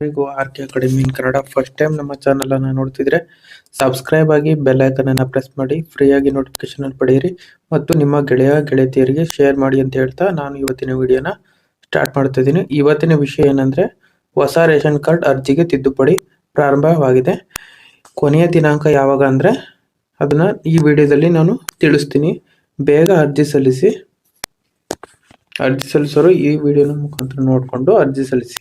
R K academy in Kannada. First time ನಮ್ಮ channel ಅನ್ನ ನೋಡ್ತಿದ್ರೆ ಸಬ್ಸ್ಕ್ರೈಬ್ ಆಗಿ ಬೆಲ್ ಐಕನ್ ಅನ್ನ ಪ್ರೆಸ್ ಮಾಡಿ ಫ್ರೀ ಆಗಿ ನೋಟಿಫಿಕೇಶನ್ ಅನ್ನು ಪಡೆಯಿರಿ ಮತ್ತು ನಿಮ್ಮ ಗೆಳೆಯ, ಗೆಳತಿಯರಿಗೆ ಶೇರ್ ಮಾಡಿ ಅಂತ ಹೇಳ್ತಾ ನಾನು ಇವತ್ತಿನ ವಿಡಿಯೋನ ಸ್ಟಾರ್ಟ್ ಮಾಡ್ತಾ ಇದ್ದೀನಿ. ಇವತ್ತಿನ ವಿಷಯ ಏನಂದ್ರೆ ಹೊಸ ರೇಷನ್ ಕಾರ್ಡ್ ಅರ್ಜಿಗೆ ತಿದ್ದುಪಡಿ ಪ್ರಾರಂಭವಾಗಿದೆ. ಕೊನೆಯ ದಿನಾಂಕ ಯಾವಾಗ ಅಂದ್ರೆ ಅದನ್ನ ಈ ವಿಡಿಯೋದಲ್ಲಿ ನಾನು ತಿಳಿಸ್ತೀನಿ. ಬೇಗ ಅರ್ಜಿ ಸಲ್ಲಿಸಿ. ಅರ್ಜಿ ಸಲ್ಲಿಸೋರು ಈ ವಿಡಿಯೋನ ಮುಖಾಂತರ ನೋಡಿಕೊಂಡು ಅರ್ಜಿ ಸಲ್ಲಿಸಿ.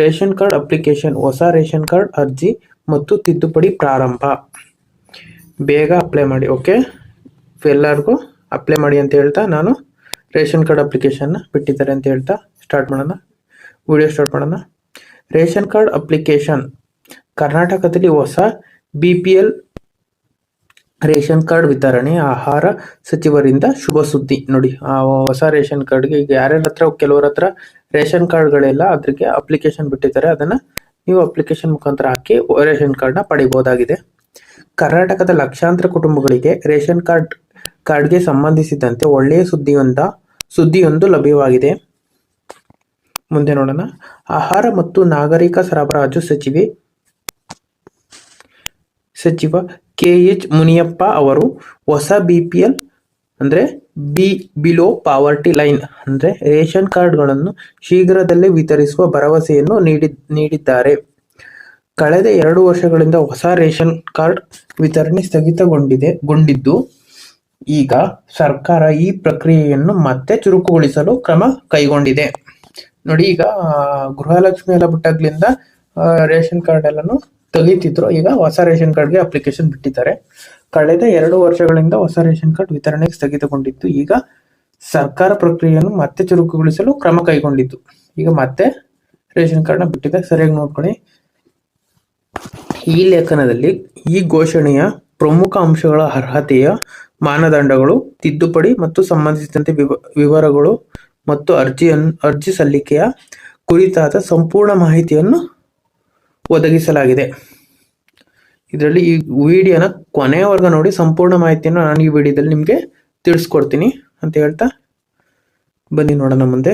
ರೇಷನ್ ಕಾರ್ಡ್ ಅಪ್ಲಿಕೇಶನ್, ಹೊಸ ರೇಷನ್ ಕಾರ್ಡ್ ಅರ್ಜಿ ಮತ್ತು ತಿದ್ದುಪಡಿ ಪ್ರಾರಂಭ. ಬೇಗ ಅಪ್ಲೈ ಮಾಡಿ ಓಕೆ ಎಲ್ಲರಿಗೂ ಅಪ್ಲೈ ಮಾಡಿ ಅಂತ ಹೇಳ್ತಾ ನಾನು ರೇಷನ್ ಕಾರ್ಡ್ ಅಪ್ಲಿಕೇಶನ್ನ ಬಿಟ್ಟಿದ್ದಾರೆ ಅಂತ ಹೇಳ್ತಾ ಸ್ಟಾರ್ಟ್ ಮಾಡೋಣ. ವಿಡಿಯೋ ಸ್ಟಾರ್ಟ್ ಮಾಡೋಣ. Ration card application. ಕರ್ನಾಟಕದಲ್ಲಿ ಹೊಸ B P L ration card ವಿತರಣೆ ಆಹಾರ ಸಚಿವರಿಂದ ಶುಭ ಸುದ್ದಿ. ನೋಡಿ, ಆ ಹೊಸ ರೇಷನ್ ಕಾರ್ಡ್ಗೆ ಈಗ ಯಾರ್ಯಾರ ಹತ್ರ, ಕೆಲವರ ಹತ್ರ ರೇಷನ್ ಕಾರ್ಡ್ಗಳೆಲ್ಲ ಅದಕ್ಕೆ ಅಪ್ಲಿಕೇಶನ್ ಬಿಟ್ಟಿದ್ದಾರೆ, ಅದನ್ನ ನೀವು ಅಪ್ಲಿಕೇಶನ್ ಮುಖಾಂತರ ಹಾಕಿ ರೇಷನ್ ಕಾರ್ಡ್ನ ಪಡೆಯಬಹುದಾಗಿದೆ ಕರ್ನಾಟಕದ ಲಕ್ಷಾಂತರ ಕುಟುಂಬಗಳಿಗೆ ರೇಷನ್ ಕಾರ್ಡ್, ಕಾರ್ಡ್ಗೆ ಸಂಬಂಧಿಸಿದಂತೆ ಒಳ್ಳೆಯ ಸುದ್ದಿಯೊಂದ, ಸುದ್ದಿಯೊಂದು ಲಭ್ಯವಾಗಿದೆ. ಮುಂದೆ ನೋಡೋಣ. ಆಹಾರ ಮತ್ತು ನಾಗರಿಕ ಸರಬರಾಜು ಸಚಿವೆ, ಸಚಿವ ಕೆ ಎಚ್ ಮುನಿಯಪ್ಪ ಅವರು ಹೊಸ ಬಿ ಪಿ ಎಲ್ ಅಂದರೆ ಬಿ ಬಿಲೋ ಪಾವರ್ಟಿ ಲೈನ್ ಅಂದರೆ ರೇಷನ್ ಕಾರ್ಡ್ಗಳನ್ನು ಶೀಘ್ರದಲ್ಲೇ ವಿತರಿಸುವ ಭರವಸೆಯನ್ನು ನೀಡಿ, ನೀಡಿದ್ದಾರೆ. ಕಳೆದ ಎರಡು ವರ್ಷಗಳಿಂದ ಹೊಸ ರೇಷನ್ ಕಾರ್ಡ್ ವಿತರಣೆ ಸ್ಥಗಿತಗೊಂಡಿದೆ, ಗೊಂಡಿದ್ದು. ಈಗ ಸರ್ಕಾರ ಈ ಪ್ರಕ್ರಿಯೆಯನ್ನು ಮತ್ತೆ ಚುರುಕುಗೊಳಿಸಲು ಕ್ರಮ ಕೈಗೊಂಡಿದೆ. ನೋಡಿ ಈಗ ಗೃಹಲಕ್ಷ್ಮಿ ಎಲ್ಲ ಬಿಟ್ಟಾಗ್ಲಿಂದ ರೇಷನ್ ಕಾರ್ಡ್ ಎಲ್ಲಾನು ತೆಗಿತಿದ್ರು ಈಗ ಹೊಸ ರೇಷನ್ ಕಾರ್ಡ್ಗೆ ಅಪ್ಲಿಕೇಶನ್ ಬಿಟ್ಟಿದ್ದಾರೆ. ಕಳೆದ ಎರಡು ವರ್ಷಗಳಿಂದ ಹೊಸ ರೇಷನ್ ಕಾರ್ಡ್ ವಿತರಣೆಗೆ ಸ್ಥಗಿತಗೊಂಡಿತ್ತು. ಈಗ ಸರ್ಕಾರ ಪ್ರಕ್ರಿಯೆಯನ್ನು ಮತ್ತೆ ಚುರುಕುಗೊಳಿಸಲು ಕ್ರಮ ಕೈಗೊಂಡಿತ್ತು ಈಗ ಮತ್ತೆ ರೇಷನ್ ಕಾರ್ಡ್ನ ಬಿಟ್ಟಿದೆ. ಸರಿಯಾಗಿ ನೋಡ್ಕೊಳ್ಳಿ. ಈ ಲೇಖನದಲ್ಲಿ ಈ ಘೋಷಣೆಯ ಪ್ರಮುಖ ಅಂಶಗಳ ಅರ್ಹತೆಯ ಮಾನದಂಡಗಳು, ತಿದ್ದುಪಡಿ ಮತ್ತು ಸಂಬಂಧಿಸಿದಂತೆ ವಿವ- ವಿವರಗಳು ಮತ್ತು ಅರ್ಜಿಯನ್ನು ಅರ್ಜಿ ಸಲ್ಲಿಕೆಯ ಕುರಿತಾದ ಸಂಪೂರ್ಣ ಮಾಹಿತಿಯನ್ನು ಒದಗಿಸಲಾಗಿದೆ. ಇದರಲ್ಲಿ ಈ ವಿಡಿಯೋನ ಕೊನೆಯವರೆಗೂ ನೋಡಿ, ಸಂಪೂರ್ಣ ಮಾಹಿತಿಯನ್ನು ನಾನು ಈ ವಿಡಿಯೋದಲ್ಲಿ ನಿಮಗೆ ತಿಳಿಸ್ಕೊಡ್ತೀನಿ ಅಂತ ಹೇಳ್ತಾ ಬನ್ನಿ ನೋಡೋಣ ಮುಂದೆ.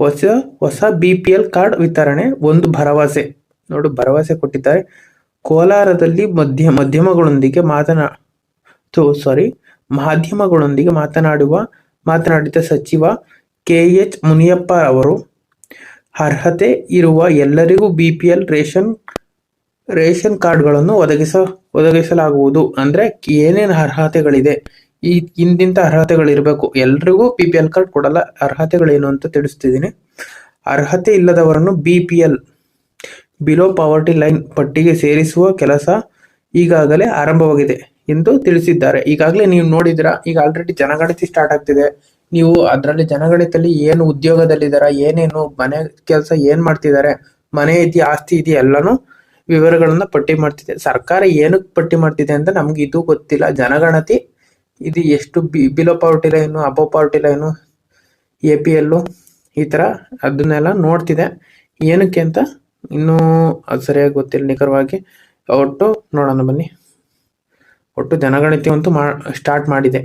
ಹೊಸ ಹೊಸ ಬಿ ಪಿ ಎಲ್ ಕಾರ್ಡ್ ವಿತರಣೆ, ಒಂದು ಭರವಸೆ. ನೋಡು, ಭರವಸೆ ಕೊಟ್ಟಿದ್ದಾರೆ. ಕೋಲಾರದಲ್ಲಿ ಮಧ್ಯ, ಮಾಧ್ಯಮಗಳೊಂದಿಗೆ ಮಾತನಾ ಸಾರಿ ಮಾಧ್ಯಮಗಳೊಂದಿಗೆ ಮಾತನಾಡುವ, ಮಾತನಾಡಿದ ಸಚಿವ ಕೆ ಎಚ್ ಮುನಿಯಪ್ಪ ಅವರು ಅರ್ಹತೆ ಇರುವ ಎಲ್ಲರಿಗೂ B P L ration ration ಕಾರ್ಡ್ಗಳನ್ನು ಒದಗಿಸ, ಒದಗಿಸಲಾಗುವುದು. ಅಂದ್ರೆ ಏನೇನು ಅರ್ಹತೆಗಳಿದೆ? ಈ ಇಂತಿಂತ ಅರ್ಹತೆಗಳಿರಬೇಕು. ಎಲ್ರಿಗೂ ಬಿ ಪಿ ಎಲ್ ಕಾರ್ಡ್ ಕೊಡಲ್ಲ. ಅರ್ಹತೆಗಳೇನು ಅಂತ ತಿಳಿಸ್ತಿದ್ದೀನಿ. ಅರ್ಹತೆ ಇಲ್ಲದವರನ್ನು B P L below poverty line ಪಟ್ಟಿಗೆ ಸೇರಿಸುವ ಕೆಲಸ ಈಗಾಗಲೇ ಆರಂಭವಾಗಿದೆ ಎಂದು ತಿಳಿಸಿದ್ದಾರೆ. ಈಗಾಗಲೇ ನೀವು ನೋಡಿದಿರಾ ಈಗ ಆಲ್ರೆಡಿ ಜನಗಣತಿ ಸ್ಟಾರ್ಟ್ ಆಗ್ತಿದೆ. ನೀವು ಅದರಲ್ಲಿ ಜನಗಣಿತಲ್ಲಿ ಏನು ಉದ್ಯೋಗದಲ್ಲಿದ್ದಾರ ಏನೇನು ಮನೆ ಕೆಲಸ ಏನ್ ಮಾಡ್ತಿದ್ದಾರೆ ಮನೆ ಇದೆಯಾ, ಆಸ್ತಿ ಇದೆಯಾ, ಎಲ್ಲಾನು ವಿವರಗಳನ್ನ ಪಟ್ಟಿ ಮಾಡ್ತಿದೆ. ಸರ್ಕಾರ ಏನಕ್ಕೆ ಪಟ್ಟಿ ಮಾಡ್ತಿದೆ ಅಂತ ನಮ್ಗೆ ಇದು ಗೊತ್ತಿಲ್ಲ. ಜನಗಣತಿ, ಇದು ಎಷ್ಟು B below poverty line above poverty line A P L ಈ ಥರ ಅದನ್ನೆಲ್ಲ ನೋಡ್ತಿದೆ. ಏನಕ್ಕೆ ಅಂತ ಇನ್ನೂ ಅದು ಸರಿಯಾಗಿ ಗೊತ್ತಿಲ್ಲ ನಿಖರವಾಗಿ. ಒಟ್ಟು ನೋಡೋಣ ಬನ್ನಿ. ಒಟ್ಟು ಜನಗಣತಿ ಅಂತೂ ಮಾ ಸ್ಟಾರ್ಟ್ ಮಾಡಿದೆ.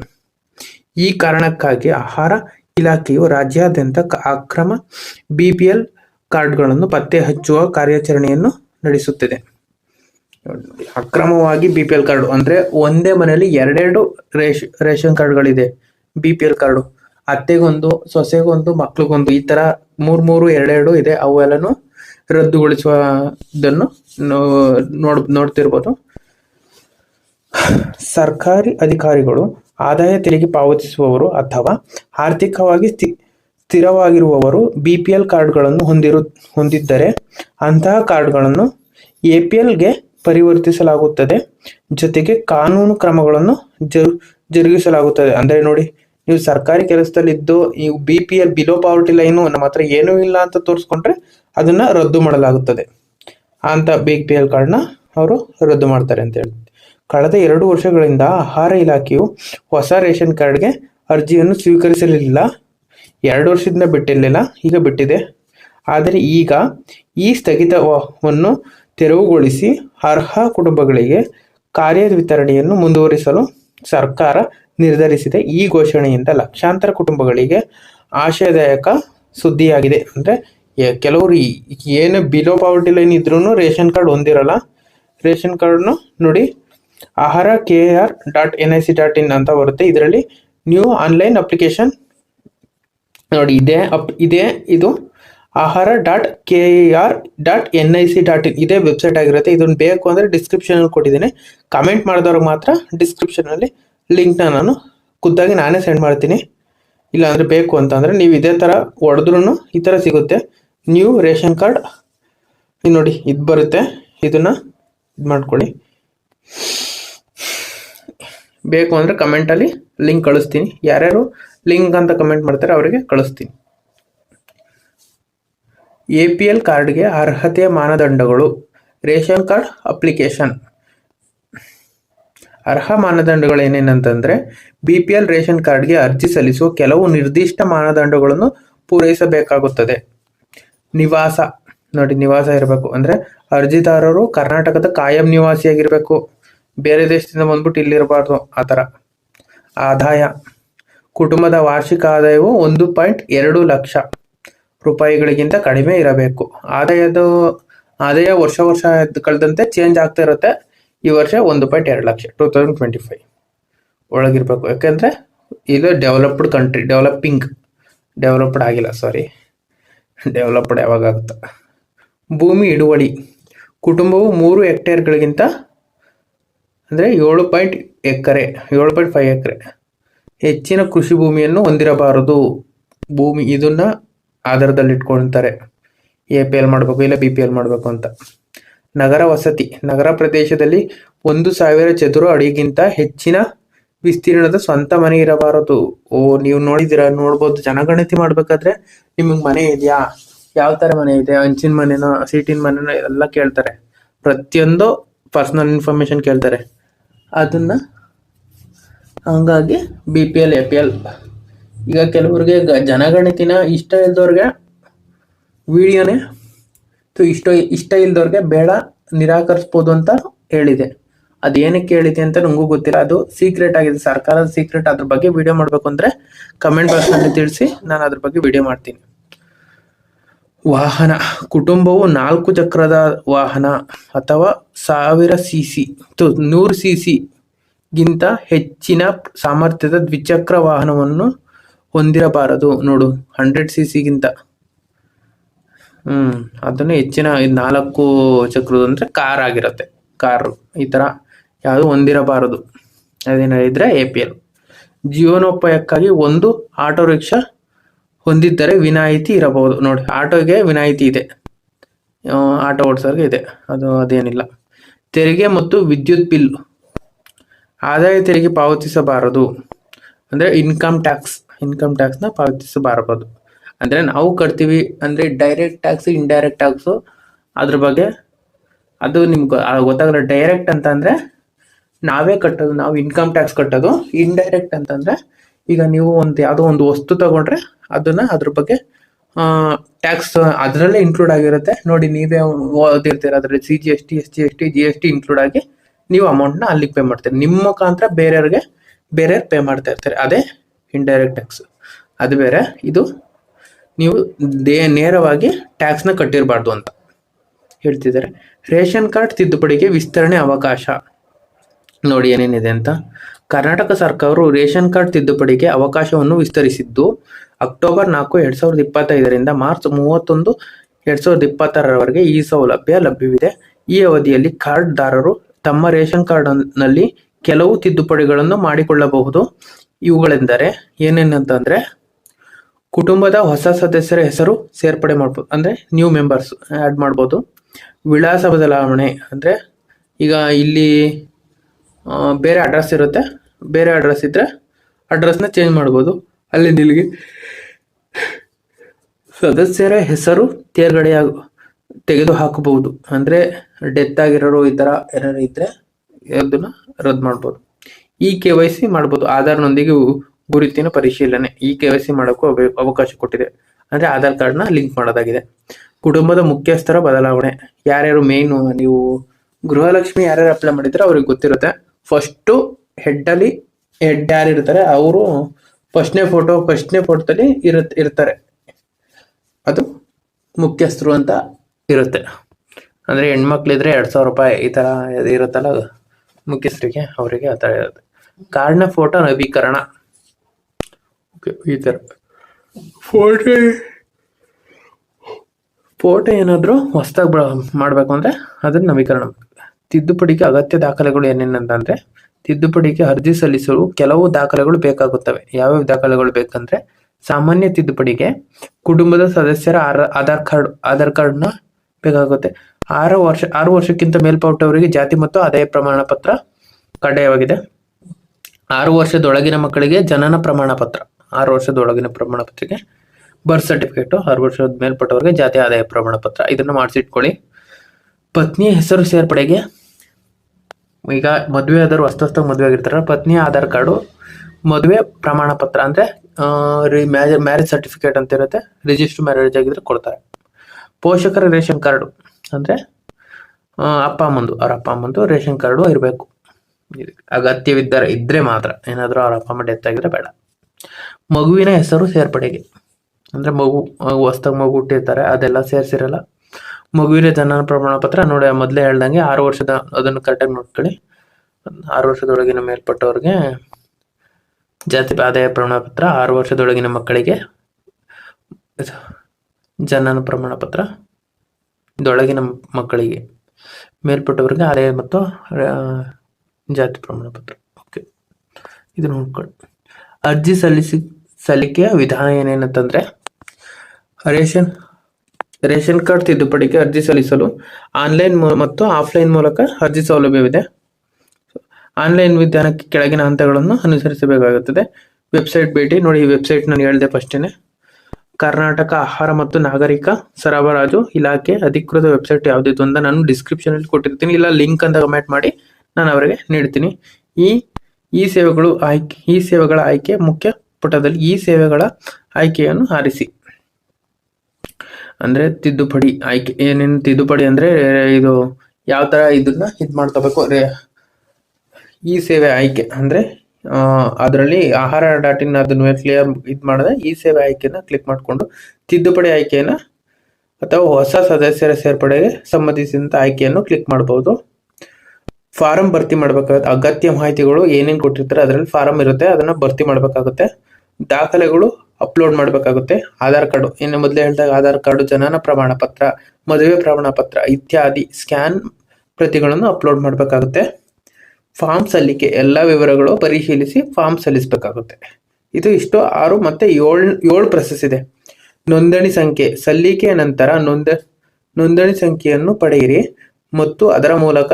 ಈ ಕಾರಣಕ್ಕಾಗಿ ಆಹಾರ ಇಲಾಖೆಯು ರಾಜ್ಯಾದ್ಯಂತ ಅಕ್ರಮ ಬಿಪಿಎಲ್ ಕಾರ್ಡ್ಗಳನ್ನು ಪತ್ತೆ ಹಚ್ಚುವ ಕಾರ್ಯಾಚರಣೆಯನ್ನು ನಡೆಸುತ್ತಿದೆ. ನೋಡಿ, ಅಕ್ರಮವಾಗಿ ಬಿ ಪಿ ಎಲ್ ಕಾರ್ಡ್ ಅಂದ್ರೆ ಒಂದೇ ಮನೆಯಲ್ಲಿ ಎರಡೆರಡು ರೇಷ್ ರೇಷನ್ ಕಾರ್ಡ್ಗಳಿದೆ ಬಿ ಪಿ ಎಲ್ ಕಾರ್ಡು. ಅತ್ತೆಗೊಂದು ಸೊಸೆಗೊಂದು ಮಕ್ಳಿಗೊಂದು ಈ ತರ ಮೂರ್ ಮೂರು ಎರಡೆರಡು ಇದೆ. ಅವೆಲ್ಲನು ರದ್ದುಗೊಳಿಸುವುದನ್ನು ನೋಡ್ ನೋಡ್ತಿರ್ಬೋದು. ಸರ್ಕಾರಿ ಅಧಿಕಾರಿಗಳು ಆದಾಯ ತೆರಿಗೆ ಪಾವತಿಸುವವರು ಅಥವಾ ಆರ್ಥಿಕವಾಗಿ ಸ್ಥಿ, ಸ್ಥಿರವಾಗಿರುವವರು ಬಿ ಪಿ ಎಲ್ ಕಾರ್ಡ್ಗಳನ್ನು ಹೊಂದಿರು, ಹೊಂದಿದ್ದರೆ ಅಂತಹ ಕಾರ್ಡ್ಗಳನ್ನು ಎ ಪಿ ಎಲ್ಗೆ ಪರಿವರ್ತಿಸಲಾಗುತ್ತದೆ. ಜೊತೆಗೆ ಕಾನೂನು ಕ್ರಮಗಳನ್ನು ಜರು, ಜರುಗಿಸಲಾಗುತ್ತದೆ. ಅಂದರೆ ನೋಡಿ, ನೀವು ಸರ್ಕಾರಿ ಕೆಲಸದಲ್ಲಿದ್ದು ಈ B P L below poverty line ನಮ್ಮ ಹತ್ರ ಏನೂ ಇಲ್ಲ ಅಂತ ತೋರಿಸ್ಕೊಂಡ್ರೆ ಅದನ್ನು ರದ್ದು ಮಾಡಲಾಗುತ್ತದೆ. ಅಂತ ಬಿ ಪಿ ಎಲ್ ಕಾರ್ಡ್ನ ಅವರು ರದ್ದು ಮಾಡ್ತಾರೆ ಅಂತ ಹೇಳಿ. ಕಳೆದ ಎರಡು ವರ್ಷಗಳಿಂದ ಆಹಾರ ಇಲಾಖೆಯು ಹೊಸ ರೇಷನ್ ಕಾರ್ಡ್ಗೆ ಅರ್ಜಿಯನ್ನು ಸ್ವೀಕರಿಸಲಿಲ್ಲ. ಎರಡು ವರ್ಷದಿಂದ ಬಿಟ್ಟಿರಲಿಲ್ಲ, ಈಗ ಬಿಟ್ಟಿದೆ. ಆದರೆ ಈಗ ಈ ಸ್ಥಗಿತವನ್ನು ತೆರವುಗೊಳಿಸಿ ಅರ್ಹ ಕುಟುಂಬಗಳಿಗೆ ಕಾರ್ಯ ವಿತರಣೆಯನ್ನು ಮುಂದುವರಿಸಲು ಸರ್ಕಾರ ನಿರ್ಧರಿಸಿದೆ. ಈ ಘೋಷಣೆಯಿಂದ ಲಕ್ಷಾಂತರ ಕುಟುಂಬಗಳಿಗೆ ಆಶಯದಾಯಕ ಸುದ್ದಿಯಾಗಿದೆ. ಅಂದರೆ ಕೆಲವರು ಏನು ಬಿಲೋ ಪಾವರ್ಟಿ ಲೈನ್ ಇದ್ರೂ ರೇಷನ್ ಕಾರ್ಡ್ ಹೊಂದಿರಲ್ಲ. ರೇಷನ್ ಕಾರ್ಡ್ನು ನೋಡಿ ಆಹಾರ, K R dot N I C dot in ಅಂತ ಬರುತ್ತೆ. ಇದರಲ್ಲಿ ನ್ಯೂ ಆನ್ಲೈನ್ ಅಪ್ಲಿಕೇಶನ್ ನೋಡಿ, ಇದೇ ಅಪ್, ಇದೇ ಇದು ಆಹಾರ dot K R dot N I C dot in. ಇದೇ ವೆಬ್ಸೈಟ್ ಆಗಿರುತ್ತೆ. ಇದನ್ನು ಬೇಕು ಅಂದರೆ ಡಿಸ್ಕ್ರಿಪ್ಷನಲ್ಲಿ ಕೊಟ್ಟಿದ್ದೀನಿ. ಕಮೆಂಟ್ ಮಾಡಿದವ್ರಿಗೆ ಮಾತ್ರ ಡಿಸ್ಕ್ರಿಪ್ಷನಲ್ಲಿ ಲಿಂಕ್ನ ನಾನು ಖುದ್ದಾಗಿ ನಾನೇ ಸೆಂಡ್ ಮಾಡ್ತೀನಿ. ಇಲ್ಲಾಂದರೆ ಬೇಕು ಅಂತಂದರೆ ನೀವು ಇದೇ ಥರ ಹೊಡೆದ್ರೂ ಈ ಥರ ಸಿಗುತ್ತೆ. New ration card. ನೋಡಿ, ಇದು ಬರುತ್ತೆ. ಇದನ್ನು ಇದು ಮಾಡ್ಕೊಳ್ಳಿ. ಬೇಕು ಅಂದರೆ ಕಮೆಂಟಲ್ಲಿ ಲಿಂಕ್ ಕಳಿಸ್ತೀನಿ. ಯಾರ್ಯಾರು ಲಿಂಕ್ ಅಂತ ಕಮೆಂಟ್ ಮಾಡ್ತಾರೆ ಅವರಿಗೆ ಕಳಿಸ್ತೀನಿ. ಎ ಪಿ ಎಲ್ ಕಾರ್ಡ್ಗೆ ಅರ್ಹತೆಯ ಮಾನದಂಡಗಳು. ರೇಷನ್ ಕಾರ್ಡ್ ಅಪ್ಲಿಕೇಶನ್ ಅರ್ಹ ಮಾನದಂಡಗಳು ಏನೇನಂತಂದರೆ ಬಿ ಪಿ ಎಲ್ ರೇಷನ್ ಕಾರ್ಡ್ಗೆ ಅರ್ಜಿ ಸಲ್ಲಿಸುವ ಕೆಲವು ನಿರ್ದಿಷ್ಟ ಮಾನದಂಡಗಳನ್ನು ಪೂರೈಸಬೇಕಾಗುತ್ತದೆ. ನಿವಾಸ. ನೋಡಿ, ನಿವಾಸ ಇರಬೇಕು. ಅಂದ್ರೆ ಅರ್ಜಿದಾರರು ಕರ್ನಾಟಕದ ಕಾಯಂ ನಿವಾಸಿಯಾಗಿರ್ಬೇಕು. ಬೇರೆ ದೇಶದಿಂದ ಬಂದ್ಬಿಟ್ಟು ಇಲ್ಲಿರಬಾರ್ದು ಆ ಥರ. ಆದಾಯ. ಕುಟುಂಬದ ವಾರ್ಷಿಕ ಆದಾಯವು ಒಂದು ಪಾಯಿಂಟ್ ಎರಡು ಲಕ್ಷ ರೂಪಾಯಿಗಳಿಗಿಂತ ಕಡಿಮೆ ಇರಬೇಕು. ಆದಾಯದ, ಆದಾಯ ವರ್ಷ ವರ್ಷ ಕಳೆದಂತೆ ಚೇಂಜ್ ಆಗ್ತಾ ಇರುತ್ತೆ. ಈ ವರ್ಷ ಒಂದು ಪಾಯಿಂಟ್ ಎರಡು lakh two thousand twenty five ಒಳಗಿರಬೇಕು. ಯಾಕೆಂದರೆ ಇದು ಡೆವಲಪ್ಡ್ ಕಂಟ್ರಿ ಡೆವಲಪಿಂಗ್ ಡೆವಲಪ್ಡ್ ಆಗಿಲ್ಲ ಸಾರಿ ಡೆವಲಪ್ಡ್ ಯಾವಾಗ ಆಗುತ್ತೆ? ಭೂಮಿ ಹಿಡುವಳಿ ಕುಟುಂಬವು ಮೂರು ಹೆಕ್ಟೇರ್ಗಳಿಗಿಂತ ಅಂದರೆ ಏಳು ಪಾಯಿಂಟ್ ಎಕರೆ, ಏಳು ಪಾಯಿಂಟ್ ಫೈವ್ ಎಕರೆ. ಹೆಚ್ಚಿನ ಕೃಷಿ ಭೂಮಿಯನ್ನು ಹೊಂದಿರಬಾರದು. ಭೂಮಿ ಇದನ್ನ ಆಧಾರದಲ್ಲಿ ಇಟ್ಕೊಳ್ತಾರೆ ಎ ಪಿ ಎಲ್ ಮಾಡಬೇಕು ಇಲ್ಲ ಬಿ ಪಿ ಎಲ್ ಮಾಡಬೇಕು ಅಂತ. ನಗರ ವಸತಿ, ನಗರ ಪ್ರದೇಶದಲ್ಲಿ ಒಂದು ಸಾವಿರ ಚದುರ ಅಡಿಗಿಂತ ಹೆಚ್ಚಿನ ವಿಸ್ತೀರ್ಣದ ಸ್ವಂತ ಮನೆ ಇರಬಾರದು. ಓ, ನೀವು ನೋಡಿದಿರ ನೋಡ್ಬೋದು. ಜನಗಣತಿ ಮಾಡ್ಬೇಕಾದ್ರೆ ನಿಮಗೆ ಮನೆ ಇದೆಯಾ? ಯಾವ ತರ ಮನೆ ಇದೆ? ಹಂಚಿನ ಮನೆನೋ, ಸೀಟಿನ ಮನೆನೋ ಎಲ್ಲ ಕೇಳ್ತಾರೆ. ಪ್ರತಿಯೊಂದು ಪರ್ಸನಲ್ ಇನ್ಫಾರ್ಮೇಶನ್ ಕೇಳ್ತಾರೆ. ಅದನ್ನ ಹಂಗಾಗಿ B P L A P L ಈಗ ಕೆಲವ್ರಿಗೆ ಜನಗಣತಿನ ಇಷ್ಟ ಇಲ್ದವ್ರಿಗೆ ವಿಡಿಯೋನೇ ಇಷ್ಟ ಇಷ್ಟ ಇಲ್ದವ್ರಿಗೆ ಬೇಡ, ನಿರಾಕರಿಸ್ಬೋದು ಅಂತ ಹೇಳಿದೆ. ಅದು ಏನಕ್ಕೆ ಹೇಳಿದೆ ಅಂತ ನನಗೂ ಗೊತ್ತಿಲ್ಲ. ಅದು ಸೀಕ್ರೆಟ್ ಆಗಿದೆ. ಸರ್ಕಾರದ ಸೀಕ್ರೆಟ್ ಅದ್ರ ಬಗ್ಗೆ ವಿಡಿಯೋ ಮಾಡಬೇಕು ಅಂದ್ರೆ ಕಮೆಂಟ್ ಬಾಕ್ಸ್ನಲ್ಲಿ ತಿಳಿಸಿ, ನಾನು ಅದ್ರ ಬಗ್ಗೆ ವಿಡಿಯೋ ಮಾಡ್ತೀನಿ. ವಾಹನ, ಕುಟುಂಬವು ನಾಲ್ಕು ಚಕ್ರದ ವಾಹನ ಅಥವಾ ಸಾವಿರ ಸಿ ಸಿ ನೂರು ಸಿ ಸಿ ಗಿಂತ ಹೆಚ್ಚಿನ ಸಾಮರ್ಥ್ಯದ ದ್ವಿಚಕ್ರ ವಾಹನವನ್ನು ಹೊಂದಿರಬಾರದು. ನೋಡು, ಹಂಡ್ರೆಡ್ ಸಿ ಸಿಗಿಂತ ಹ್ಮ್, ಅದನ್ನು ಹೆಚ್ಚಿನ ನಾಲ್ಕು ಚಕ್ರದ ಅಂದ್ರೆ ಕಾರ್ ಆಗಿರುತ್ತೆ. ಕಾರು, ಈ ತರ ಯಾವುದು ಹೊಂದಿರಬಾರದು. ಅದೇನಿದ್ರೆ ಎ ಪಿ ಎಲ್ ಜೀವನೋಪಾಯಕ್ಕಾಗಿ ಒಂದು ಆಟೋ ರಿಕ್ಷಾ ಹೊಂದಿದ್ದರೆ ವಿನಾಯಿತಿ ಇರಬಹುದು. ನೋಡಿ, ಆಟೋಗೆ ವಿನಾಯಿತಿ ಇದೆ. ಆಟೋ ಓಡಿಸೋರ್ಗೆ ಇದೆ. ಅದು ಅದೇನಿಲ್ಲ. ತೆರಿಗೆ ಮತ್ತು ವಿದ್ಯುತ್ ಬಿಲ್. ಆದಾಯ ತೆರಿಗೆ ಪಾವತಿಸಬಾರದು. ಅಂದರೆ ಇನ್ಕಮ್ ಟ್ಯಾಕ್ಸ್, ಇನ್ಕಮ್ ಟ್ಯಾಕ್ಸ್ನ ಪಾವತಿಸಬಾರಬಹುದು ಅಂದರೆ ನಾವು ಕಟ್ತೀವಿ ಅಂದರೆ ಡೈರೆಕ್ಟ್ ಟ್ಯಾಕ್ಸ್, ಇಂಡೈರೆಕ್ಟ್ ಟ್ಯಾಕ್ಸು, ಅದ್ರ ಬಗ್ಗೆ ಅದು ನಿಮ್ಗೆ ಗೊತ್ತಾಗಲ್ಲ. ಡೈರೆಕ್ಟ್ ಅಂತಂದರೆ ನಾವೇ ಕಟ್ಟೋದು, ನಾವು ಇನ್ಕಮ್ ಟ್ಯಾಕ್ಸ್ ಕಟ್ಟೋದು ಇನ್ಡೈರೆಕ್ಟ್ ಅಂತಂದ್ರೆ ಈಗ ನೀವು ಒಂದು ಯಾವುದೋ ಒಂದು ವಸ್ತು ತಗೊಂಡ್ರೆ ಅದನ್ನ ಅದ್ರ ಬಗ್ಗೆ ಟ್ಯಾಕ್ಸ್ ಅದರಲ್ಲೇ ಇನ್ಕ್ಲೂಡ್ ಆಗಿರುತ್ತೆ. ನೋಡಿ, ನೀವೇ ಓದಿರ್ತೀರ, ಅದ್ರಲ್ಲಿ C G S T S G S T G S T include ಆಗಿ ನೀವು ಅಮೌಂಟ್ನ ಅಲ್ಲಿಗೆ ಪೇ ಮಾಡ್ತೀರಿ. ನಿಮ್ಮ ಮುಖಾಂತರ ಬೇರೆಯವ್ರಿಗೆ ಬೇರೆಯವ್ರು ಪೇ ಮಾಡ್ತಾ ಇರ್ತಾರೆ. ಅದೇ ಇಂಡೈರೆಕ್ಟ್ ಟ್ಯಾಕ್ಸ್ ಅದು ಬೇರೆ. ಇದು ನೀವು ದೇ, ನೇರವಾಗಿ ಟ್ಯಾಕ್ಸ್ನ ಕಟ್ಟಿರಬಾರ್ದು ಅಂತ ಹೇಳ್ತಿದ್ದಾರೆ. ರೇಷನ್ ಕಾರ್ಡ್ ತಿದ್ದುಪಡಿಗೆ ವಿಸ್ತರಣೆ ಅವಕಾಶ. ನೋಡಿ ಏನೇನಿದೆ ಅಂತ. ಕರ್ನಾಟಕ ಸರ್ಕಾರವು ರೇಷನ್ ಕಾರ್ಡ್ ತಿದ್ದುಪಡಿಗೆ ಅವಕಾಶವನ್ನು ವಿಸ್ತರಿಸಿದ್ದು, ಅಕ್ಟೋಬರ್ ನಾಲ್ಕು, ಎರಡ್ ಸಾವಿರದ ಇಪ್ಪತ್ತೈದರಿಂದ ಮಾರ್ಚ್ ಮೂವತ್ತೊಂದು, ಎರಡ್ ಸಾವಿರದ ಇಪ್ಪತ್ತರವರೆಗೆ ಈ ಸೌಲಭ್ಯ ಲಭ್ಯವಿದೆ. ಈ ಅವಧಿಯಲ್ಲಿ ಕಾರ್ಡ್ದಾರರು ತಮ್ಮ ರೇಷನ್ ಕಾರ್ಡ್ನಲ್ಲಿ ಕೆಲವು ತಿದ್ದುಪಡಿಗಳನ್ನು ಮಾಡಿಕೊಳ್ಳಬಹುದು. ಇವುಗಳೆಂದರೆ, ಏನೇನಂತಂದ್ರೆ, ಕುಟುಂಬದ ಹೊಸ ಸದಸ್ಯರ ಹೆಸರು ಸೇರ್ಪಡೆ ಮಾಡ್ಬೋದು ಅಂದ್ರೆ ನ್ಯೂ ಮೆಂಬರ್ಸ್ ಆ್ಯಡ್ ಮಾಡ್ಬೋದು. ವಿಳಾಸ ಬದಲಾವಣೆ, ಅಂದ್ರೆ ಈಗ ಇಲ್ಲಿ ಬೇರೆ ಅಡ್ರೆಸ್ ಇರುತ್ತೆ. ಬೇರೆ ಅಡ್ರೆಸ್ ಇದ್ರೆ ಅಡ್ರೆಸ್ನ ಚೇಂಜ್ ಮಾಡ್ಬೋದು. ಅಲ್ಲಿ ನಿಲ್ಗೆ ಸದಸ್ಯರ ಹೆಸರು ತೇರ್ಗಡೆಯಾಗ ತೆಗೆದು ಹಾಕಬಹುದು. ಅಂದ್ರೆ ಡೆತ್ ಆಗಿರೋರು ಈ ತರ ಏನಾರು ಇದ್ರೆ ಅದನ್ನ ರದ್ದು ಮಾಡ್ಬೋದು. ಈ ಕೆ ವೈ ಸಿ ಮಾಡ್ಬೋದು ಆಧಾರ್ನೊಂದಿಗೆ ಗುರುತಿನ ಪರಿಶೀಲನೆ. ಈ ಕೆ ವೈ ಸಿ ಮಾಡೋಕ್ಕೂ ಅವ- ಅವಕಾಶ ಕೊಟ್ಟಿದೆ. ಅಂದ್ರೆ ಆಧಾರ್ ಕಾರ್ಡ್ನ ಲಿಂಕ್ ಮಾಡೋದಾಗಿದೆ. ಕುಟುಂಬದ ಮುಖ್ಯಸ್ಥರ ಬದಲಾವಣೆ. ಯಾರ್ಯಾರು ಮೇಯ್ನು ನೀವು ಗೃಹಲಕ್ಷ್ಮಿ ಯಾರ್ಯಾರು ಅಪ್ಲೈ ಮಾಡಿದ್ರೆ ಅವ್ರಿಗೆ ಗೊತ್ತಿರುತ್ತೆ. ಫಸ್ಟು ಹೆಡ್ ಅಲ್ಲಿ ಹೆಡ್ ಯಾರು ಇರ್ತಾರೆ ಅವರು ಫಸ್ಟ್ನೇ ಫೋಟೋ ಫಸ್ಟ್ನೇ ಫೋಟೋದಲ್ಲಿ ಇರುತ್ ಇರ್ತಾರೆ. ಅದು ಮುಖ್ಯಸ್ಥರು ಅಂತ ಇರುತ್ತೆ. ಅಂದರೆ ಹೆಣ್ಮಕ್ಳಿದ್ರೆ ಎರಡು ಸಾವಿರ ರೂಪಾಯಿ ಈ ಥರ ಇರುತ್ತಲ್ಲ ಅದು ಮುಖ್ಯಸ್ಥರಿಗೆ ಅವರಿಗೆ ಆ ಥರ ಇರುತ್ತೆ. ಕಾರ್ಡ್ನ ಫೋಟೋ ನವೀಕರಣ. ಓಕೆ ಈ ಥರ ಫೋಟೋ ಫೋಟೋ ಏನಾದರೂ ಹೊಸ್ದಾಗಿ ಮಾಡಬೇಕು ಅಂದರೆ ಅದನ್ನ ನವೀಕರಣ. ತಿದ್ದುಪಡಿಗೆ ಅಗತ್ಯ ದಾಖಲೆಗಳು ಏನೇನಂತಂದ್ರೆ ತಿದ್ದುಪಡಿಗೆ ಅರ್ಜಿ ಸಲ್ಲಿಸಲು ಕೆಲವು ದಾಖಲೆಗಳು ಬೇಕಾಗುತ್ತವೆ. ಯಾವ್ಯಾವ ದಾಖಲೆಗಳು ಬೇಕಂದ್ರೆ, ಸಾಮಾನ್ಯ ತಿದ್ದುಪಡಿಗೆ ಕುಟುಂಬದ ಸದಸ್ಯರ ಆಧಾರ್ ಕಾರ್ಡ್, ಆಧಾರ್ ಕಾರ್ಡ್ನ ಬೇಕಾಗುತ್ತೆ. ಆರು ವರ್ಷ, ಆರು ವರ್ಷಕ್ಕಿಂತ ಮೇಲ್ಪಟ್ಟವರಿಗೆ ಜಾತಿ ಮತ್ತು ಆದಾಯ ಪ್ರಮಾಣ ಪತ್ರ ಕಡ್ಡಾಯವಾಗಿದೆ. ಆರು ವರ್ಷದೊಳಗಿನ ಮಕ್ಕಳಿಗೆ ಜನನ ಪ್ರಮಾಣ ಪತ್ರ ಆರು ವರ್ಷದೊಳಗಿನ ಪ್ರಮಾಣ ಪತ್ರಿಕೆ ಬರ್ತ್ ಸರ್ಟಿಫಿಕೇಟ್ ಆರು ವರ್ಷದ ಮೇಲ್ಪಟ್ಟವರಿಗೆ ಜಾತಿ, ಆದಾಯ ಪ್ರಮಾಣ ಪತ್ರ ಇದನ್ನು ಮಾಡಿಸಿಟ್ಕೊಳ್ಳಿ. ಪತ್ನಿಯ ಹೆಸರು ಸೇರ್ಪಡೆಗೆ ಈಗ ಮದುವೆ ಆದರೂ ಹೊಸ್ತಾಗಿ ಮದುವೆ ಆಗಿರ್ತಾರೆ ಪತ್ನಿ, ಆಧಾರ್ ಕಾರ್ಡು, ಮದುವೆ ಪ್ರಮಾಣ ಪತ್ರ ಅಂದ್ರೆ ಮ್ಯಾರೇಜ್ ಸರ್ಟಿಫಿಕೇಟ್ ಅಂತ ಇರುತ್ತೆ ರಿಜಿಸ್ಟರ್ ಮ್ಯಾರೇಜ್ ಆಗಿದ್ರೆ ಕೊಡ್ತಾರೆ. ಪೋಷಕರ ರೇಷನ್ ಕಾರ್ಡು ಅಂದ್ರೆ ಅಪ್ಪ, ಅಮ್ಮಂದು, ಅವ್ರ ಅಪ್ಪ, ಅಮ್ಮಂದು ರೇಷನ್ ಕಾರ್ಡು ಇರಬೇಕು. ಅಗತ್ಯವಿದ್ದರೆ ಇದ್ರೆ ಮಾತ್ರ, ಏನಾದರೂ ಅವ್ರ ಅಪ್ಪ, ಅಮ್ಮ ಡೆತ್ ಆಗಿದ್ರೆ ಬೇಡ. ಮಗುವಿನ ಹೆಸರು ಸೇರ್ಪಡೆಗೆ, ಅಂದ್ರೆ ಮಗು ಹೊಸ್ದಾಗ ಮಗು ಹುಟ್ಟಿರ್ತಾರೆ, ಅದೆಲ್ಲ ಸೇರ್ಸಿರಲ್ಲ. ಮಗುವಿನ ಜನನ ಪ್ರಮಾಣ ಪತ್ರ ನೋಡಿ ಮೊದಲೇ ಹೇಳ್ದಂಗೆ ಆರು ವರ್ಷದ, ಅದನ್ನು ಕರೆಕ್ಟಾಗಿ ನೋಡ್ಕೊಳ್ಳಿ. ಆರು ವರ್ಷದೊಳಗಿನ ಮೇಲ್ಪಟ್ಟವ್ರಿಗೆ ಜಾತಿ ಆದಾಯ ಪ್ರಮಾಣ ಪತ್ರ, ಆರು ವರ್ಷದೊಳಗಿನ ಮಕ್ಕಳಿಗೆ ಜನನ ಪ್ರಮಾಣ ಪತ್ರ, ಇದೊಳಗಿನ ಮಕ್ಕಳಿಗೆ ಮೇಲ್ಪಟ್ಟವ್ರಿಗೆ ಆದಾಯ ಮತ್ತು ಜಾತಿ ಪ್ರಮಾಣ ಪತ್ರ. ಓಕೆ ಇದು ನೋಡ್ಕೊಳ್ಳಿ. ಅರ್ಜಿ ಸಲ್ಲಿಸಿ, ಸಲ್ಲಿಕೆಯ ವಿಧಾನ ಏನೇನಂತಂದ್ರೆ, ರೇಷನ್ ರೇಷನ್ ಕಾರ್ಡ್ ತಿದ್ದುಪಡಿಗೆ ಅರ್ಜಿ ಸಲ್ಲಿಸಲು ಆನ್ಲೈನ್ ಮತ್ತು ಆಫ್ಲೈನ್ ಮೂಲಕ ಅರ್ಜಿ ಸೌಲಭ್ಯವಿದೆ. ಆನ್ಲೈನ್ ವಿಧಾನಕ್ಕೆ ಕೆಳಗಿನ ಹಂತಗಳನ್ನು ಅನುಸರಿಸಬೇಕಾಗುತ್ತದೆ. ವೆಬ್ಸೈಟ್ ಭೇಟಿ ನೋಡಿ, ಈ ವೆಬ್ಸೈಟ್ ನಾನು ಹೇಳಿದೆ ಫಸ್ಟೇನೆ. ಕರ್ನಾಟಕ ಆಹಾರ ಮತ್ತು ನಾಗರಿಕ ಸರಬರಾಜು ಇಲಾಖೆ ಅಧಿಕೃತ ವೆಬ್ಸೈಟ್ ಯಾವುದಿತ್ತು ಅಂತ ನಾನು ಡಿಸ್ಕ್ರಿಪ್ಷನ್ ಅಲ್ಲಿ ಕೊಟ್ಟಿರ್ತೀನಿ. ಇಲ್ಲ, ಲಿಂಕ್ ಅಂತ ಕಮೆಂಟ್ ಮಾಡಿ ನಾನು ಅವರಿಗೆ ನೀಡ್ತೀನಿ. ಈ ಈ ಸೇವೆಗಳು ಆಯ್ಕೆ, ಈ ಸೇವೆಗಳ ಆಯ್ಕೆ ಮುಖ್ಯ ಪುಟದಲ್ಲಿ ಈ ಸೇವೆಗಳ ಆಯ್ಕೆಯನ್ನು ಆರಿಸಿ. ಅಂದ್ರೆ ತಿದ್ದುಪಡಿ ಆಯ್ಕೆ. ಏನೇನು ತಿದ್ದುಪಡಿ ಅಂದ್ರೆ, ಇದು ಯಾವ ತರ ಇದನ್ನ ಇದು ಮಾಡ್ಕೋಬೇಕು. ಈ ಸೇವೆ ಆಯ್ಕೆ ಅಂದ್ರೆ ಅದರಲ್ಲಿ ಆಹಾರ ಡಾಟ್ ಇನ್ ಅದನ್ನ ಕ್ಲಿಯರ್ ಇದು ಮಾಡಿದ್ರೆ ಈ ಸೇವೆ ಆಯ್ಕೆನ ಕ್ಲಿಕ್ ಮಾಡಿಕೊಂಡು ತಿದ್ದುಪಡಿ ಆಯ್ಕೆಯನ್ನ ಅಥವಾ ಹೊಸ ಸದಸ್ಯರ ಸೇರ್ಪಡೆಗೆ ಸಂಬಂಧಿಸಿದಂತ ಆಯ್ಕೆಯನ್ನು ಕ್ಲಿಕ್ ಮಾಡಬಹುದು ಫಾರಂ ಭರ್ತಿ ಮಾಡಬೇಕಾಗುತ್ತೆ. ಅಗತ್ಯ ಮಾಹಿತಿಗಳು ಏನೇನು ಕೊಟ್ಟಿರ್ತಾರೆ, ಅದರಲ್ಲಿ ಫಾರಂ ಇರುತ್ತೆ, ಅದನ್ನ ಭರ್ತಿ ಮಾಡಬೇಕಾಗುತ್ತೆ. ದಾಖಲೆಗಳು ಅಪ್ಲೋಡ್ ಮಾಡಬೇಕಾಗುತ್ತೆ. ಆಧಾರ್ ಕಾರ್ಡು ಇನ್ನು ಮೊದಲೇ ಹೇಳಿದಾಗ ಆಧಾರ್ ಕಾರ್ಡು ಜನನ ಪ್ರಮಾಣ ಪತ್ರ, ಮದುವೆ ಪ್ರಮಾಣ ಪತ್ರ ಇತ್ಯಾದಿ ಸ್ಕ್ಯಾನ್ ಪ್ರತಿಗಳನ್ನು ಅಪ್ಲೋಡ್ ಮಾಡಬೇಕಾಗುತ್ತೆ. ಫಾರ್ಮ್ ಸಲ್ಲಿಕೆ ಎಲ್ಲ ವಿವರಗಳು ಪರಿಶೀಲಿಸಿ ಫಾರ್ಮ್ ಸಲ್ಲಿಸಬೇಕಾಗುತ್ತೆ. ಇದು ಇಷ್ಟು ಆರು ಮತ್ತು ಏಳು ಏಳು ಪ್ರೊಸೆಸ್ ಇದೆ. ನೋಂದಣಿ ಸಂಖ್ಯೆ, ಸಲ್ಲಿಕೆಯ ನಂತರ ನೋಂದ, ನೋಂದಣಿ ಸಂಖ್ಯೆಯನ್ನು ಪಡೆಯಿರಿ ಮತ್ತು ಅದರ ಮೂಲಕ,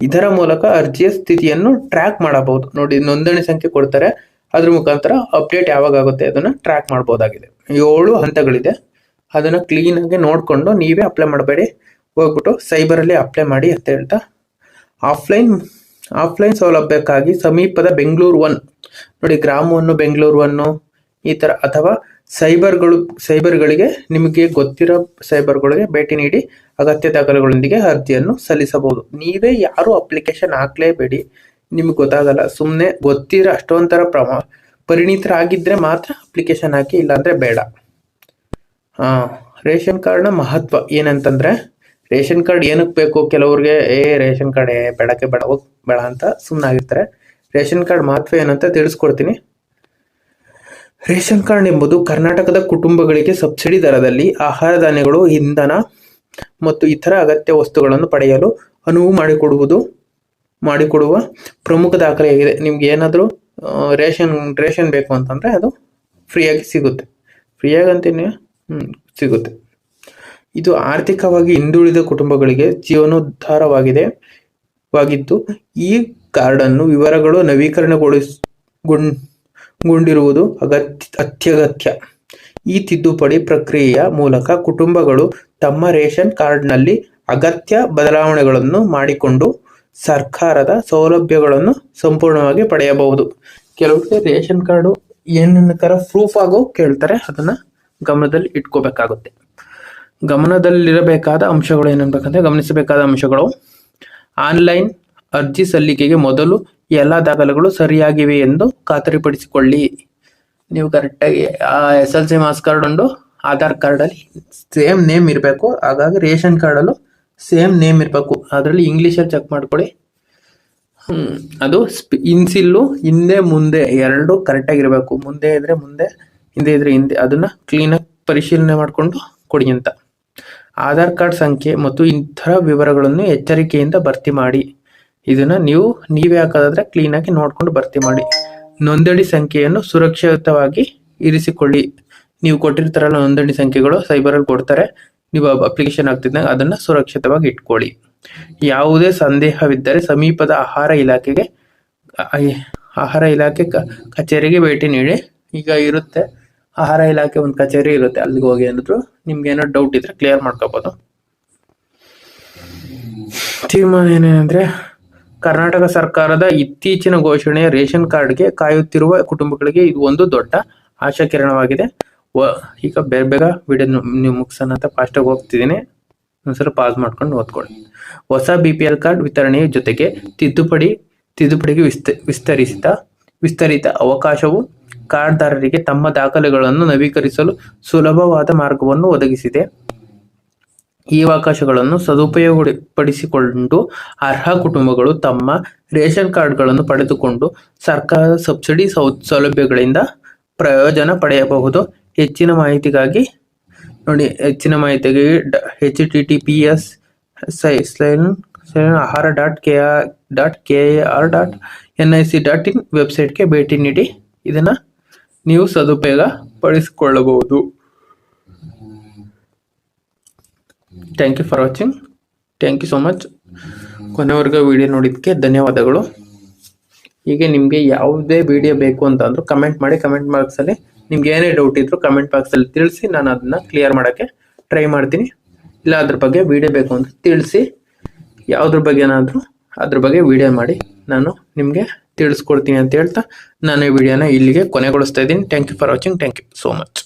ಇದರ ಮೂಲಕ ಅರ್ಜಿಯ ಸ್ಥಿತಿಯನ್ನು ಟ್ರ್ಯಾಕ್ ಮಾಡಬಹುದು. ನೋಡಿ, ನೋಂದಣಿ ಸಂಖ್ಯೆ ಕೊಡ್ತಾರೆ. ಅದ್ರ ಮುಖಾಂತರ ಅಪ್ಡೇಟ್ ಯಾವಾಗ ಆಗುತ್ತೆ ಅದನ್ನ ಟ್ರ್ಯಾಕ್ ಮಾಡ್ಬೋದಾಗಿದೆ. ಏಳು ಹಂತಗಳಿದೆ. ಅದನ್ನ ಕ್ಲೀನ್ ಆಗಿ ನೋಡ್ಕೊಂಡು ನೀವೇ ಅಪ್ಲೈ ಮಾಡಬೇಡಿ. ಹೋಗ್ಬಿಟ್ಟು ಸೈಬರ್ ಅಲ್ಲಿ ಅಪ್ಲೈ ಮಾಡಿ ಅಂತ ಹೇಳ್ತಾ. ಆಫ್ಲೈನ್ ಆಫ್ಲೈನ್ ಸೌಲಭ್ಯಕ್ಕಾಗಿ ಸಮೀಪದ ಬೆಂಗಳೂರು ಒನ್ ನೋಡಿ ಗ್ರಾಮ ಒನ್ ಬೆಂಗಳೂರು ಒನ್ ಈ ತರ ಅಥವಾ ಸೈಬರ್ಗಳು ಸೈಬರ್ಗಳಿಗೆ ನಿಮಗೆ ಗೊತ್ತಿರೋ ಸೈಬರ್ಗಳಿಗೆ ಭೇಟಿ ನೀಡಿ ಅಗತ್ಯ ದಾಖಲೆಗಳೊಂದಿಗೆ ಅರ್ಜಿಯನ್ನು ಸಲ್ಲಿಸಬಹುದು. ನೀವೇ ಯಾರು ಅಪ್ಲಿಕೇಶನ್ ಹಾಕ್ಲೇಬೇಡಿ. ನಿಮ್ಗೆ ಗೊತ್ತಾಗಲ್ಲ. ಸುಮ್ಮನೆ ಗೊತ್ತಿರೋ ಅಷ್ಟೊಂಥರ ಪ್ರಮ ಪರಿಣಿತರಾಗಿದ್ದರೆ ಮಾತ್ರ ಅಪ್ಲಿಕೇಶನ್ ಹಾಕಿ, ಇಲ್ಲಾಂದರೆ ಬೇಡ. ರೇಷನ್ ಕಾರ್ಡ್ನ ಮಹತ್ವ ಏನಂತಂದ್ರೆ, ರೇಷನ್ ಕಾರ್ಡ್ ಏನಕ್ಕೆ ಬೇಕು? ಕೆಲವ್ರಿಗೆ, ಏ, ರೇಷನ್ ಕಾರ್ಡ್, ಏ, ಬೇಡಕ್ಕೆ ಬೇಡ, ಹೋಗಿ, ಬೇಡ ಅಂತ ಸುಮ್ಮನಾಗಿರ್ತಾರೆ ರೇಷನ್ ಕಾರ್ಡ್ ಮಹತ್ವ ಏನಂತ ತಿಳಿಸ್ಕೊಡ್ತೀನಿ. ರೇಷನ್ ಕಾರ್ಡ್ ಎಂಬುದು ಕರ್ನಾಟಕದ ಕುಟುಂಬಗಳಿಗೆ ಸಬ್ಸಿಡಿ ದರದಲ್ಲಿ ಆಹಾರ ಧಾನ್ಯಗಳು, ಇಂಧನ ಮತ್ತು ಇತರ ಅಗತ್ಯ ವಸ್ತುಗಳನ್ನು ಪಡೆಯಲು ಅನುವು ಮಾಡಿಕೊಡುವುದು. ಮಾಡಿಕೊಡುವ ಪ್ರಮುಖ ದಾಖಲೆಯಾಗಿದೆ ನಿಮ್ಗೆ ಏನಾದರೂ ರೇಷನ್ ರೇಷನ್ ಬೇಕು ಅಂತಂದ್ರೆ ಅದು ಫ್ರೀಯಾಗಿ ಸಿಗುತ್ತೆ. ಫ್ರೀಯಾಗಿ ಅಂತೇನೆ ಸಿಗುತ್ತೆ. ಇದು ಆರ್ಥಿಕವಾಗಿ ಹಿಂದುಳಿದ ಕುಟುಂಬಗಳಿಗೆ ಜೀವನೋದ್ಧಾರವಾಗಿದೆ, ವಾಗಿದ್ದು, ಈ ಕಾರ್ಡನ್ನು ವಿವರಗಳು ನವೀಕರಣಗೊಳಿಸ್ ಅಗತ್ಯ, ಅತ್ಯಗತ್ಯ. ಈ ತಿದ್ದುಪಡಿ ಪ್ರಕ್ರಿಯೆಯ ಮೂಲಕ ಕುಟುಂಬಗಳು ತಮ್ಮ ರೇಷನ್ ಕಾರ್ಡ್ನಲ್ಲಿ ಅಗತ್ಯ ಬದಲಾವಣೆಗಳನ್ನು ಮಾಡಿಕೊಂಡು ಸರ್ಕಾರದ ಸೌಲಭ್ಯಗಳನ್ನು ಸಂಪೂರ್ಣವಾಗಿ ಪಡೆಯಬಹುದು. ಕೆಲವೊಮ್ಮೆ ರೇಷನ್ ಕಾರ್ಡು ಏನನ್ನಕಾರ ಪ್ರೂಫ್ ಆಗೋ ಕೇಳ್ತಾರೆ, ಅದನ್ನ ಗಮನದಲ್ಲಿ ಇಟ್ಕೋಬೇಕಾಗುತ್ತೆ. ಗಮನದಲ್ಲಿರಬೇಕಾದ ಅಂಶಗಳು ಏನನ್ಬೇಕಂದ್ರೆ, ಗಮನಿಸಬೇಕಾದ ಅಂಶಗಳು. ಆನ್ಲೈನ್ ಅರ್ಜಿ ಸಲ್ಲಿಕೆಗೆ ಮೊದಲು ಎಲ್ಲ ದಾಖಲೆಗಳು ಸರಿಯಾಗಿವೆ ಎಂದು ಖಾತರಿಪಡಿಸಿಕೊಳ್ಳಿ. ನೀವು ಕರೆಕ್ಟಾಗಿ S L C marks card ಉಂಡು, ಆಧಾರ್ ಕಾರ್ಡಲ್ಲಿ ಸೇಮ್ ನೇಮ್ ಇರಬೇಕು. ಹಾಗಾಗಿ ರೇಷನ್ ಕಾರ್ಡಲ್ಲೂ ಸೇಮ್ ನೇಮ್ ಇರಬೇಕು. ಅದರಲ್ಲಿ ಇಂಗ್ಲೀಷಲ್ಲಿ ಚೆಕ್ ಮಾಡ್ಕೊಳ್ಳಿ ಅದು ಇನ್ಸಿಲ್ಲು ಹಿಂದೆ, ಮುಂದೆ ಎರಡು ಕರೆಕ್ಟಾಗಿರಬೇಕು ಮುಂದೆ ಇದ್ರೆ ಮುಂದೆ, ಹಿಂದೆ ಇದ್ರೆ ಹಿಂದೆ. ಅದನ್ನ ಕ್ಲೀನಾಗಿ ಪರಿಶೀಲನೆ ಮಾಡಿಕೊಂಡು ಕೊಡಿ ಅಂತ. ಆಧಾರ್ ಕಾರ್ಡ್ ಸಂಖ್ಯೆ ಮತ್ತು ಇಂಥರ ವಿವರಗಳನ್ನು ಎಚ್ಚರಿಕೆಯಿಂದ ಭರ್ತಿ ಮಾಡಿ. ಇದನ್ನ ನೀವು, ನೀವೇ ಹಾಕೋದಾದ್ರೆ ಕ್ಲೀನಾಗಿ ನೋಡ್ಕೊಂಡು ಭರ್ತಿ ಮಾಡಿ. ನೋಂದಣಿ ಸಂಖ್ಯೆಯನ್ನು ಸುರಕ್ಷಿತವಾಗಿ ಇರಿಸಿಕೊಳ್ಳಿ. ನೀವು ಕೊಟ್ಟಿರ್ತಾರಲ್ಲ ನೋಂದಣಿ ಸಂಖ್ಯೆಗಳು ಸೈಬರಲ್ಲಿ ಕೊಡ್ತಾರೆ. ನೀವು ಅಪ್ಲಿಕೇಶನ್ ಆಗ್ತಿದ್ದಾಗ ಅದನ್ನ ಸುರಕ್ಷಿತವಾಗಿ ಇಟ್ಕೊಳ್ಳಿ. ಯಾವುದೇ ಸಂದೇಹವಿದ್ದರೆ ಸಮೀಪದ ಆಹಾರ ಇಲಾಖೆಗೆ ಆಹಾರ ಇಲಾಖೆ ಕಚೇರಿಗೆ ಭೇಟಿ ನೀಡಿ. ಈಗ ಇರುತ್ತೆ, ಆಹಾರ ಇಲಾಖೆ ಒಂದು ಕಚೇರಿ ಇರುತ್ತೆ, ಅಲ್ಲಿಗೆ ಹೋಗಿ ಅಂದ್ರು ನಿಮ್ಗೆ ಏನೋ ಡೌಟ್ ಇದ್ರೆ ಕ್ಲಿಯರ್ ಮಾಡ್ಕೋಬೋದು. ತೀರ್ಮಾನ ಏನಂದ್ರೆ ಕರ್ನಾಟಕ ಸರ್ಕಾರದ ಇತ್ತೀಚಿನ ಘೋಷಣೆಯ ರೇಷನ್ ಕಾರ್ಡ್ಗೆ ಕಾಯುತ್ತಿರುವ ಕುಟುಂಬಗಳಿಗೆ ಇದು ಒಂದು ದೊಡ್ಡ ಆಶಾಕಿರಣವಾಗಿದೆ. ವ- ಈಗ ಬೇರೆ ಬೇಗ ವಿಡಿಯೋ ನೀವು ಮುಗಿಸೋಣ ಅಂತ ಫಾಸ್ಟಾಗಿ ಹೋಗ್ತಿದ್ದೀನಿ ಒಂದ್ಸಲ ಪಾಸ್ ಮಾಡ್ಕೊಂಡು ಓದ್ಕೊಳ್ಳಿ. ಹೊಸ ಬಿ ಪಿ ಎಲ್ ಕಾರ್ಡ್ ವಿತರಣೆಯ ಜೊತೆಗೆ ತಿದ್ದುಪಡಿ, ತಿದ್ದುಪಡಿಗೆ ವಿಸ್ತ, ವಿಸ್ತರಿಸಿದ, ವಿಸ್ತರಿತ ಅವಕಾಶವು ಕಾರ್ಡ್ದಾರರಿಗೆ ತಮ್ಮ ದಾಖಲೆಗಳನ್ನು ನವೀಕರಿಸಲು ಸುಲಭವಾದ ಮಾರ್ಗವನ್ನು ಒದಗಿಸಿದೆ. ಈ ಅವಕಾಶಗಳನ್ನು ಸದುಪಯೋಗಪಡಿಸಿಕೊಂಡು ಅರ್ಹ ಕುಟುಂಬಗಳು ತಮ್ಮ ರೇಷನ್ ಕಾರ್ಡ್ಗಳನ್ನು ಪಡೆದುಕೊಂಡು ಸರ್ಕಾರದ ಸಬ್ಸಿಡಿ ಸೌ- ಸೌಲಭ್ಯಗಳಿಂದ ಪ್ರಯೋಜನ ಪಡೆಯಬಹುದು. ಹೆಚ್ಚಿನ ಮಾಹಿತಿಗಾಗಿ ನೋಡಿ, ಹೆಚ್ಚಿನ ಮಾಹಿತಿಗೆ H T T P S ಸ್ಲೈನ್ ahara dot K R dot K, R dot N I C dot in ವೆಬ್ಸೈಟ್ಗೆ ಭೇಟಿ ನೀಡಿ. ಇದನ್ನು ನೀವು ಸದುಪಯೋಗ ಪಡಿಸಿಕೊಳ್ಳಬಹುದು. Thank you for watching thank you so much ಕೊನೆವರೆಗೂ ವಿಡಿಯೋ ನೋಡಿದ್ದಕ್ಕೆ ಧನ್ಯವಾದಗಳು. ಹೀಗೆ ನಿಮಗೆ ಯಾವುದೇ ವಿಡಿಯೋ ಬೇಕು ಅಂತ ಕಮೆಂಟ್ ಮಾಡಿ ಕಮೆಂಟ್ ಬಾಕ್ಸಲ್ಲಿ ನಿಮ್ಗೆ ಏನೇ ಡೌಟ್ ಇದ್ರು ಕಮೆಂಟ್ ಬಾಕ್ಸಲ್ಲಿ ತಿಳಿಸಿ, ನಾನು ಅದನ್ನ ಕ್ಲಿಯರ್ ಮಾಡೋಕ್ಕೆ ಟ್ರೈ ಮಾಡ್ತೀನಿ. ಇಲ್ಲ ಅದ್ರ ಬಗ್ಗೆ ವಿಡಿಯೋ ಬೇಕು ಅಂತ ತಿಳಿಸಿ, ಯಾವುದ್ರ ಬಗ್ಗೆ ಏನಾದರೂ ಅದ್ರ ಬಗ್ಗೆ ವಿಡಿಯೋ ಮಾಡಿ, ನಾನು ನಿಮಗೆ ತಿಳಿಸ್ಕೊಡ್ತೀನಿ ಅಂತ ಹೇಳ್ತಾ, ನಾನು ಈ ವಿಡಿಯೋನ ಇಲ್ಲಿಗೆ ಕೊನೆಗೊಳಿಸ್ತಾ ಇದ್ದೀನಿ. Thank you for watching thank you so much